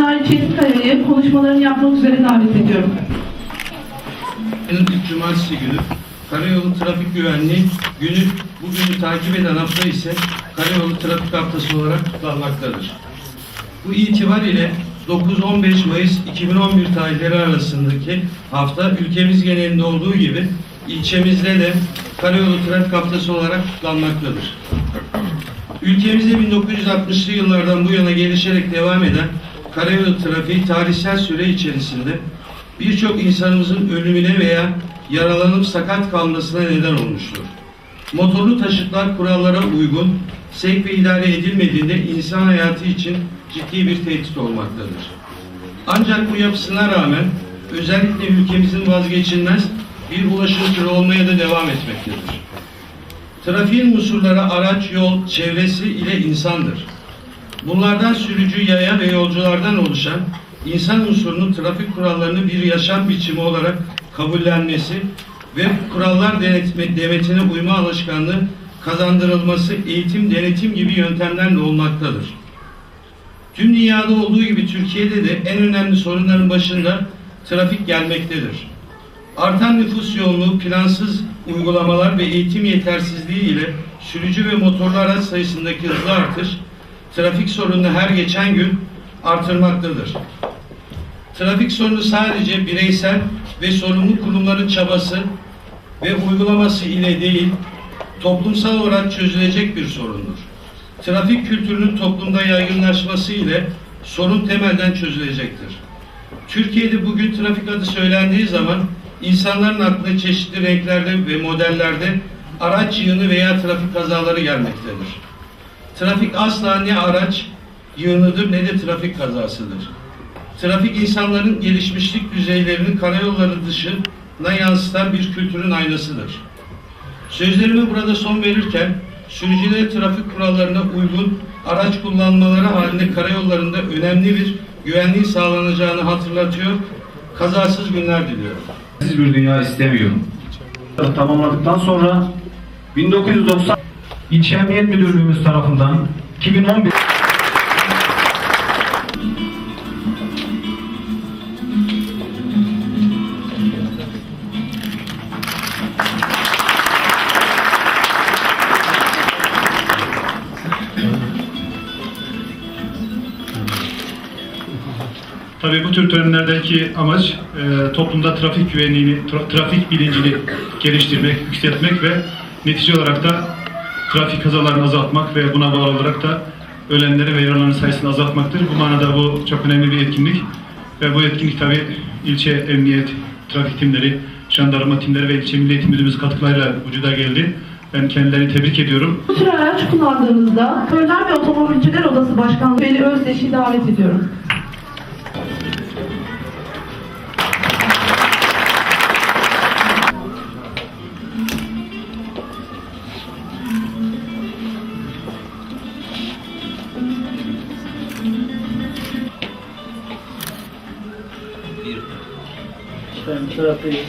Nail Çetinkaya'yı konuşmalarını yapmak üzere davet ediyorum. Ayın ilk cumartesi günü Karayolu Trafik Güvenliği günü bugünü takip eden hafta ise Karayolu Trafik Haftası olarak kutlanmaktadır. Bu itibar ile 9-15 Mayıs 2011 tarihleri arasındaki hafta ülkemiz genelinde olduğu gibi ilçemizde de Karayolu Trafik Haftası olarak kutlanmaktadır. Ülkemizde 1960'lı yıllardan bu yana gelişerek devam eden karayolu trafiği tarihsel süre içerisinde birçok insanımızın ölümüne veya yaralanıp sakat kalmasına neden olmuştur. Motorlu taşıtlar kurallara uygun, sevk ve idare edilmediğinde insan hayatı için ciddi bir tehdit olmaktadır. Ancak bu yapısına rağmen özellikle ülkemizin vazgeçilmez bir ulaşım türü olmaya da devam etmektedir. Trafiğin unsurları araç, yol, çevresi ile insandır. Bunlardan sürücü, yaya ve yolculardan oluşan insan unsurunun trafik kurallarını bir yaşam biçimi olarak kabullenmesi ve kurallar denetme, demetine uyma alışkanlığı kazandırılması eğitim, denetim gibi yöntemlerle olmaktadır. Tüm dünyada olduğu gibi Türkiye'de de en önemli sorunların başında trafik gelmektedir. Artan nüfus yoğunluğu, plansız uygulamalar ve eğitim yetersizliği ile sürücü ve motorlu araç sayısındaki hızlı artış, trafik sorununu her geçen gün artırmaktadır. Trafik sorunu sadece bireysel ve sorumlu kurumların çabası ve uygulaması ile değil, toplumsal olarak çözülecek bir sorundur. Trafik kültürünün toplumda yaygınlaşması ile sorun temelden çözülecektir. Türkiye'de bugün trafik adı söylendiği zaman insanların aklına çeşitli renklerde ve modellerde araç yığını veya trafik kazaları gelmektedir. Trafik asla ne araç yığınıdır ne de trafik kazasıdır. Trafik insanların gelişmişlik düzeylerinin karayolları dışına yansıtan bir kültürün aynasıdır. Sözlerime burada son verirken sürücülere trafik kurallarına uygun araç kullanmaları halinde karayollarında önemli bir güvenliğin sağlanacağını hatırlatıyor. Kazasız günler diliyorum. Siz bir dünya istemiyorum. Tamamladıktan sonra 1990 İlçe Emniyet Müdürlüğümüz tarafından 2011 Tabii bu tür törenlerdeki amaç e, toplumda trafik güvenliğini, tra- trafik bilincini geliştirmek, yükseltmek ve netice olarak da trafik kazalarını azaltmak ve buna bağlı olarak da ölenleri ve yaralananların sayısını azaltmaktır. Bu manada bu çok önemli bir etkinlik ve bu etkinlik tabii ilçe emniyet, trafik timleri, jandarma timleri ve ilçe milli eğitim müdürümüz katkılarıyla vücuda geldi. Ben kendilerini tebrik ediyorum. Bu tür araç kullandığınızda Körler ve Otomobilciler Odası Başkanı Veli Özdeş'i davet ediyorum. Efendim trafiği.